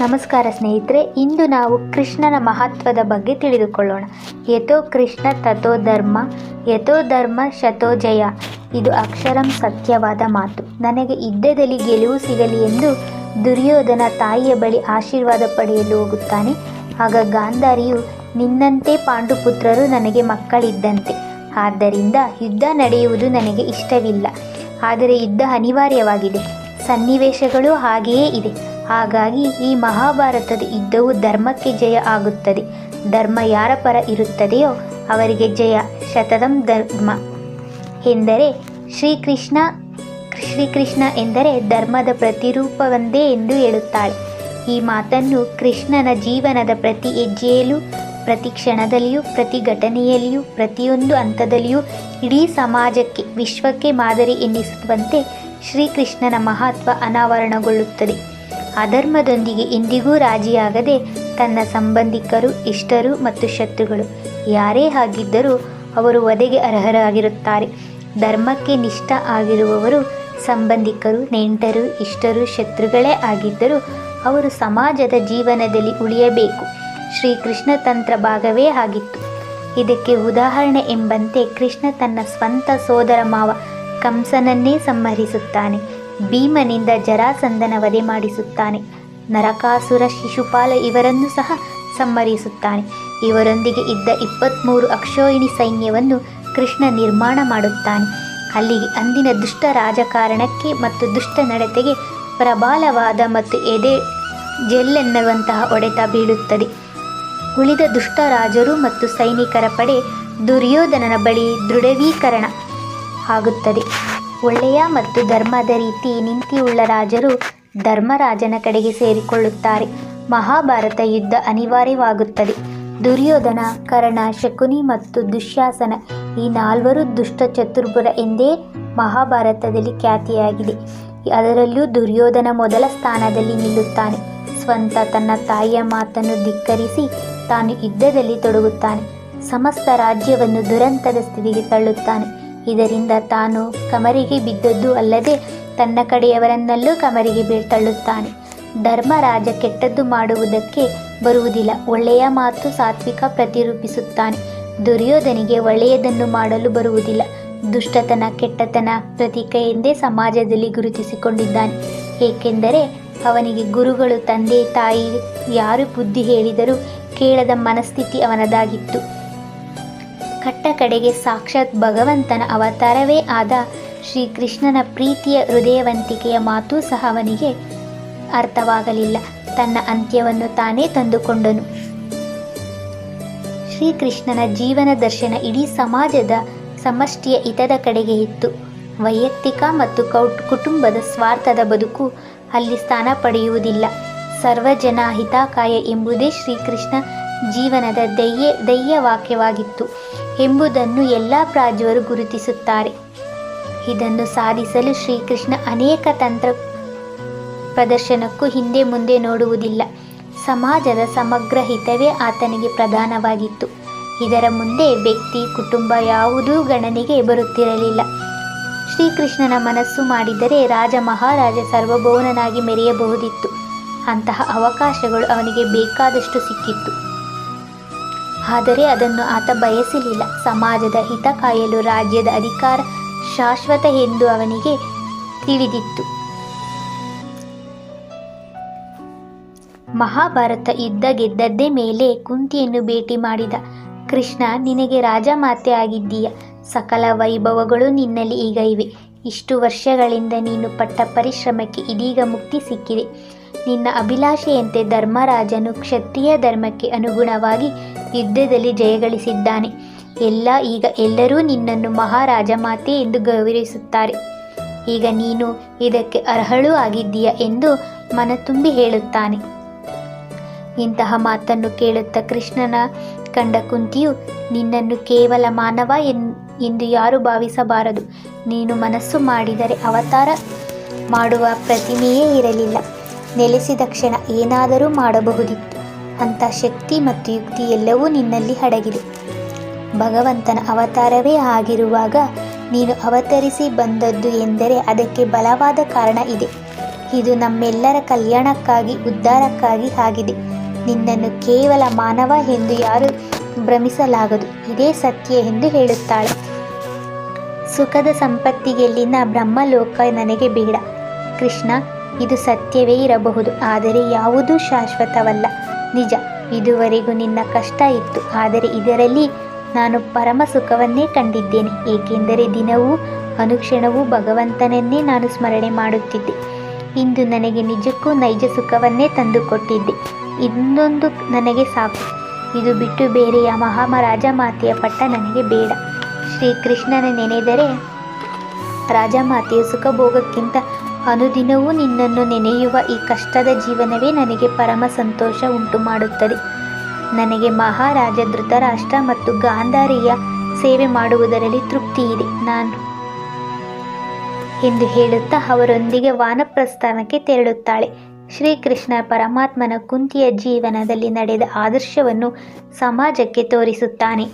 ನಮಸ್ಕಾರ ಸ್ನೇಹಿತರೆ, ಇಂದು ನಾವು ಕೃಷ್ಣನ ಮಹತ್ವದ ಬಗ್ಗೆ ತಿಳಿದುಕೊಳ್ಳೋಣ. ಯಥೋ ಕೃಷ್ಣ ತಥೋ ಧರ್ಮ, ಯಥೋ ಧರ್ಮ ಶತೋ ಜಯ. ಇದು ಅಕ್ಷರಂ ಸತ್ಯವಾದ ಮಾತು. ನನಗೆ ಯುದ್ಧದಲ್ಲಿ ಗೆಲುವು ಸಿಗಲಿ ಎಂದು ದುರ್ಯೋಧನ ತಾಯಿಯ ಬಳಿ ಆಶೀರ್ವಾದ ಪಡೆಯಲು ಹೋಗುತ್ತಾನೆ. ಆಗ ಗಾಂಧಾರಿಯು, ನಿನ್ನಂತೆ ಪಾಂಡುಪುತ್ರರು ನನಗೆ ಮಕ್ಕಳಿದ್ದಂತೆ. ಆದ್ದರಿಂದ ಯುದ್ಧ ನಡೆಯುವುದು ನನಗೆ ಇಷ್ಟವಿಲ್ಲ. ಆದರೆ ಯುದ್ಧ ಅನಿವಾರ್ಯವಾಗಿದೆ. ಸನ್ನಿವೇಶಗಳು ಹಾಗೆಯೇ ಇದೆ. ಹಾಗಾಗಿ ಈ ಮಹಾಭಾರತದ ಯುದ್ಧವು ಧರ್ಮಕ್ಕೆ ಜಯ ಆಗುತ್ತದೆ. ಧರ್ಮ ಯಾರ ಪರ ಇರುತ್ತದೆಯೋ ಅವರಿಗೆ ಜಯ. ಶತದಂ ಧರ್ಮ. ಎಂದರೆ ಶ್ರೀಕೃಷ್ಣ ಶ್ರೀಕೃಷ್ಣ ಎಂದರೆ ಧರ್ಮದ ಪ್ರತಿರೂಪವೊಂದೇ ಎಂದು ಹೇಳುತ್ತಾಳೆ. ಈ ಮಾತನ್ನು ಕೃಷ್ಣನ ಜೀವನದ ಪ್ರತಿ ಹೆಜ್ಜೆಯಲ್ಲೂ ಪ್ರತಿ ಕ್ಷಣದಲ್ಲಿಯೂ, ಪ್ರತಿ ಘಟನೆಯಲ್ಲಿಯೂ, ಪ್ರತಿಯೊಂದು ಹಂತದಲ್ಲಿಯೂ ಇಡೀ ಸಮಾಜಕ್ಕೆ, ವಿಶ್ವಕ್ಕೆ ಮಾದರಿ ಎನ್ನಿಸುವಂತೆ ಶ್ರೀಕೃಷ್ಣನ ಮಹತ್ವ ಅನಾವರಣಗೊಳ್ಳುತ್ತದೆ. ಅಧರ್ಮದೊಂದಿಗೆ ಎಂದಿಗೂ ರಾಜಿಯಾಗದೆ ತನ್ನ ಸಂಬಂಧಿಕರು, ಇಷ್ಟರು ಮತ್ತು ಶತ್ರುಗಳು. ಯಾರೇ ಆಗಿದ್ದರೂ ಅವರು ವಧೆಗೆ ಅರ್ಹರಾಗಿರುತ್ತಾರೆ. ಧರ್ಮಕ್ಕೆ ನಿಷ್ಠ ಆಗಿರುವವರು ಸಂಬಂಧಿಕರು, ನೆಂಟರು, ಇಷ್ಟರು, ಶತ್ರುಗಳೇ ಆಗಿದ್ದರೂ ಅವರು ಸಮಾಜದ ಜೀವನದಲ್ಲಿ ಉಳಿಯಬೇಕು. ಶ್ರೀಕೃಷ್ಣ ತಂತ್ರ ಭಾಗವೇ ಆಗಿತ್ತು. ಇದಕ್ಕೆ ಉದಾಹರಣೆ ಎಂಬಂತೆ ಕೃಷ್ಣ ತನ್ನ ಸ್ವಂತ ಸೋದರ ಮಾವ ಕಂಸನನ್ನೇ ಸಂಹರಿಸುತ್ತಾನೆ. ಭೀಮನಿಂದ ಜರಾಸಂದನ ವಧೆ ಮಾಡಿಸುತ್ತಾನೆ. ನರಕಾಸುರ ಶಿಶುಪಾಲ ಇವರನ್ನು ಸಹ ಸಂಹರಿಸುತ್ತಾನೆ. ಇವರೊಂದಿಗೆ ಇದ್ದ ಇಪ್ಪತ್ತ್ಮೂರು ಅಕ್ಷೋಹಿಣಿ ಸೈನ್ಯವನ್ನು ಕೃಷ್ಣ ನಿರ್ಮಾಣ ಮಾಡುತ್ತಾನೆ. ಅಲ್ಲಿಗೆ ಅಂದಿನ ದುಷ್ಟ ರಾಜಕಾರಣಕ್ಕೆ ಮತ್ತು ದುಷ್ಟ ನಡತೆಗೆ ಪ್ರಬಲವಾದ ಮತ್ತು ಎದೆ ಜೆಲ್ಲೆನ್ನುವಂತಹ ಒಡೆತ ಬೀಳುತ್ತದೆ. ಉಳಿದ ದುಷ್ಟ ರಾಜರು ಮತ್ತು ಸೈನಿಕರ ಪಡೆ ದುರ್ಯೋಧನನ ಬಳಿ ದೃಢವೀಕರಣ ಆಗುತ್ತದೆ. ಒಳ್ಳೆಯ ಮತ್ತು ಧರ್ಮದ ರೀತಿ ನಿಂತಿಯುಳ್ಳ ರಾಜರು ಧರ್ಮರಾಜನ ಕಡೆಗೆ ಸೇರಿಕೊಳ್ಳುತ್ತಾರೆ. ಮಹಾಭಾರತ ಯುದ್ಧ ಅನಿವಾರ್ಯವಾಗುತ್ತದೆ. ದುರ್ಯೋಧನ, ಕರ್ಣ, ಶಕುನಿ ಮತ್ತು ದುಶ್ಯಾಸನ ಈ ನಾಲ್ವರು ದುಷ್ಟ ಚತುರ್ಭುರ ಎಂದೇ ಮಹಾಭಾರತದಲ್ಲಿ ಖ್ಯಾತಿಯಾಗಿದೆ. ಅದರಲ್ಲೂ ದುರ್ಯೋಧನ ಮೊದಲ ಸ್ಥಾನದಲ್ಲಿ ನಿಲ್ಲುತ್ತಾನೆ. ಸ್ವಂತ ತನ್ನ ತಾಯಿಯ ಮಾತನ್ನು ಧಿಕ್ಕರಿಸಿ ತಾನು ಯುದ್ಧದಲ್ಲಿ ತೊಡಗುತ್ತಾನೆ. ಸಮಸ್ತ ರಾಜ್ಯವನ್ನು ದುರಂತದ ಸ್ಥಿತಿಗೆ ತಳ್ಳುತ್ತಾನೆ. ಇದರಿಂದ ತಾನು ಕಮರಿಗೆ ಬಿದ್ದದ್ದು ಅಲ್ಲದೆ ತನ್ನ ಕಡೆಯವರನ್ನಲ್ಲೂ ಕಮರಿಗೆ ಬೀಳ್ತಳ್ಳುತ್ತಾನೆ. ಧರ್ಮ ಧರ್ಮರಾಜ ಕೆಟ್ಟದ್ದು ಮಾಡುವುದಕ್ಕೆ ಬರುವುದಿಲ್ಲ. ಒಳ್ಳೆಯ ಮಾತು ಸಾತ್ವಿಕ ಪ್ರತಿರೂಪಿಸುತ್ತಾನೆ. ದುರ್ಯೋಧನಿಗೆ ಒಳ್ಳೆಯದನ್ನು ಮಾಡಲು ಬರುವುದಿಲ್ಲ. ದುಷ್ಟತನ ಕೆಟ್ಟತನ ಪ್ರತೀಕ ಎಂದೇ ಸಮಾಜದಲ್ಲಿ ಗುರುತಿಸಿಕೊಂಡಿದ್ದಾನೆ. ಏಕೆಂದರೆ ಅವನಿಗೆ ಗುರುಗಳು, ತಂದೆ, ತಾಯಿ, ಯಾರು ಬುದ್ಧಿ ಹೇಳಿದರೂ ಕೇಳದ ಮನಸ್ಥಿತಿ ಅವನದಾಗಿತ್ತು. ಕಟ್ಟ ಕಡೆಗೆ ಸಾಕ್ಷಾತ್ ಭಗವಂತನ ಅವತಾರವೇ ಆದ ಶ್ರೀಕೃಷ್ಣನ ಪ್ರೀತಿಯ ಹೃದಯವಂತಿಕೆಯ ಮಾತೂ ಸಹ ಅವನಿಗೆ ಅರ್ಥವಾಗಲಿಲ್ಲ. ತನ್ನ ಅಂತ್ಯವನ್ನು ತಾನೇ ತಂದುಕೊಂಡನು. ಶ್ರೀಕೃಷ್ಣನ ಜೀವನ ದರ್ಶನ ಇಡೀ ಸಮಾಜದ ಸಮಷ್ಟಿಯ ಹಿತದ ಕಡೆಗೆ ಇತ್ತು. ವೈಯಕ್ತಿಕ ಮತ್ತು ಕೌಟ್, ಕುಟುಂಬದ ಸ್ವಾರ್ಥದ ಬದುಕು ಅಲ್ಲಿ ಸ್ಥಾನ ಪಡೆಯುವುದಿಲ್ಲ. ಸರ್ವಜನ ಹಿತಾಕಾಯ ಎಂಬುದೇ ಶ್ರೀಕೃಷ್ಣ ಜೀವನದ ದಯ್ಯ ದಯ್ಯ ವಾಕ್ಯವಾಗಿತ್ತು ಎಂಬುದನ್ನು ಎಲ್ಲ ಪ್ರಾಜ್ವರು ಗುರುತಿಸುತ್ತಾರೆ. ಇದನ್ನು ಸಾಧಿಸಲು ಶ್ರೀಕೃಷ್ಣ ಅನೇಕ ತಂತ್ರ ಪ್ರದರ್ಶನಕ್ಕೂ ಹಿಂದೆ ಮುಂದೆ ನೋಡುವುದಿಲ್ಲ. ಸಮಾಜದ ಸಮಗ್ರ ಹಿತವೇ ಆತನಿಗೆ ಪ್ರಧಾನವಾಗಿತ್ತು. ಇದರ ಮುಂದೆ ವ್ಯಕ್ತಿ, ಕುಟುಂಬ ಯಾವುದೂ ಗಣನೆಗೆ ಬರುತ್ತಿರಲಿಲ್ಲ. ಶ್ರೀಕೃಷ್ಣನ ಮನಸ್ಸು ಮಾಡಿದರೆ ರಾಜ ಮಹಾರಾಜ ಸರ್ವಭೌನನಾಗಿ ಮೆರೆಯಬಹುದಿತ್ತು. ಅಂತಹ ಅವಕಾಶಗಳು ಅವನಿಗೆ ಬೇಕಾದಷ್ಟು ಸಿಕ್ಕಿತ್ತು. ಆದರೆ ಅದನ್ನು ಆತ ಬಯಸಲಿಲ್ಲ. ಸಮಾಜದ ಹಿತ ಕಾಯಲು ರಾಜ್ಯದ ಅಧಿಕಾರ ಶಾಶ್ವತ ಎಂದು ಅವನಿಗೆ ತಿಳಿದಿತ್ತು. ಮಹಾಭಾರತ ಯುದ್ಧ ಗೆದ್ದದ್ದೇ ಮೇಲೆ ಕುಂತಿಯನ್ನು ಭೇಟಿ ಮಾಡಿದ. ಕೃಷ್ಣ, ನಿನಗೆ ರಾಜಮಾತೆ ಆಗಿದ್ದೀಯ. ಸಕಲ ವೈಭವಗಳು ನಿನ್ನಲ್ಲಿ ಈಗ ಇವೆ. ಇಷ್ಟು ವರ್ಷಗಳಿಂದ ನೀನು ಪಟ್ಟ ಪರಿಶ್ರಮಕ್ಕೆ ಇದೀಗ ಮುಕ್ತಿ ಸಿಕ್ಕಿದೆ. ನಿನ್ನ ಅಭಿಲಾಷೆಯಂತೆ ಧರ್ಮರಾಜನು ಕ್ಷತ್ರಿಯ ಧರ್ಮಕ್ಕೆ ಅನುಗುಣವಾಗಿ ಯುದ್ಧದಲ್ಲಿ ಜಯಗಳಿಸಿದ್ದಾನೆ. ಎಲ್ಲ ಈಗ ಎಲ್ಲರೂ ನಿನ್ನನ್ನು ಮಹಾರಾಜ ಮಾತೆ ಎಂದು ಗೌರವಿಸುತ್ತಾರೆ. ಈಗ ನೀನು ಇದಕ್ಕೆ ಅರ್ಹಳು ಆಗಿದ್ದೀಯ ಎಂದು ಮನತುಂಬಿ ಹೇಳುತ್ತಾನೆ. ಇಂತಹ ಮಾತನ್ನು ಕೇಳುತ್ತ ಕೃಷ್ಣನ ಕಂಡ ಕುಂತಿಯು, ನಿನ್ನನ್ನು ಕೇವಲ ಮಾನವ ಎಂದು ಯಾರು ಭಾವಿಸಬಾರದು. ನೀನು ಮನಸ್ಸು ಮಾಡಿದರೆ ಅವತಾರ ಮಾಡುವ ಪ್ರತಿಮೆಯೇ ಇರಲಿಲ್ಲ. ನೆಲೆಸಿದ ಕ್ಷಣ ಏನಾದರೂ ಮಾಡಬಹುದಿತ್ತು. ಅಂಥ ಶಕ್ತಿ ಮತ್ತು ಯುಕ್ತಿ ಎಲ್ಲವೂ ನಿನ್ನಲ್ಲಿ ಅಡಗಿದೆ ಭಗವಂತನ ಅವತಾರವೇ ಆಗಿರುವಾಗ ನೀನು ಅವತರಿಸಿ ಬಂದದ್ದು ಎಂದರೆ ಅದಕ್ಕೆ ಬಲವಾದ ಕಾರಣ ಇದೆ. ಇದು ನಮ್ಮೆಲ್ಲರ ಕಲ್ಯಾಣಕ್ಕಾಗಿ, ಉದ್ಧಾರಕ್ಕಾಗಿ ಆಗಿದೆ. ನಿನ್ನನ್ನು ಕೇವಲ ಮಾನವ ಎಂದು ಯಾರು ಭ್ರಮಿಸಲಾಗದು. ಇದೇ ಸತ್ಯ ಎಂದು ಹೇಳುತ್ತಾಳೆ. ಸುಖದ ಸಂಪತ್ತಿಗೆಲ್ಲಿನ ಬ್ರಹ್ಮಲೋಕ ನನಗೆ ಬೇಡ. ಕೃಷ್ಣ, ಇದು ಸತ್ಯವೇ ಇರಬಹುದು, ಆದರೆ ಯಾವುದೂ ಶಾಶ್ವತವಲ್ಲ. ನಿಜ, ಇದುವರೆಗೂ ನಿನ್ನ ಕಷ್ಟ ಇತ್ತು. ಆದರೆ ಇದರಲ್ಲಿ ನಾನು ಪರಮ ಸುಖವನ್ನೇ ಕಂಡಿದ್ದೇನೆ. ಏಕೆಂದರೆ ದಿನವೂ ಅನುಕ್ಷಣವೂ ಭಗವಂತನನ್ನೇ ನಾನು ಸ್ಮರಣೆ ಮಾಡುತ್ತಿದ್ದೆ. ಇಂದು ನನಗೆ ನಿಜಕ್ಕೂ ನೈಜ ಸುಖವನ್ನೇ ತಂದುಕೊಟ್ಟಿದ್ದೆ. ಇನ್ನೊಂದು ನನಗೆ ಸಾಕು. ಇದು ಬಿಟ್ಟು ಬೇರೆಯ ಮಹಾಮರಾಜ ಮಾತೆಯ ಪಟ್ಟ ನನಗೆ ಬೇಡ. ಶ್ರೀಕೃಷ್ಣನ ನೆನೆದರೆ ರಾಜಮಾತೆಯ ಸುಖಭೋಗಕ್ಕಿಂತ ಅನುದಿನವೂ ನಿನ್ನನ್ನು ನೆನೆಯುವ ಈ ಕಷ್ಟದ ಜೀವನವೇ ನನಗೆ ಪರಮ ಸಂತೋಷ ಉಂಟು ಮಾಡುತ್ತದೆ ನನಗೆ ಮಹಾರಾಜ, ಧೃತರಾಷ್ಟ್ರ ಮತ್ತು ಗಾಂಧಾರಿಯ ಸೇವೆ ಮಾಡುವುದರಲ್ಲಿ ತೃಪ್ತಿ ಇದೆ ನಾನು ಎಂದು ಹೇಳುತ್ತಾ ಅವರೊಂದಿಗೆ ವಾನಪ್ರಸ್ಥಾನಕ್ಕೆ ತೆರಳುತ್ತಾಳೆ. ಶ್ರೀಕೃಷ್ಣ ಪರಮಾತ್ಮನ ಕುಂತಿಯ ಜೀವನದಲ್ಲಿ ನಡೆದ ಆದರ್ಶವನ್ನು ಸಮಾಜಕ್ಕೆ ತೋರಿಸುತ್ತಾನೆ.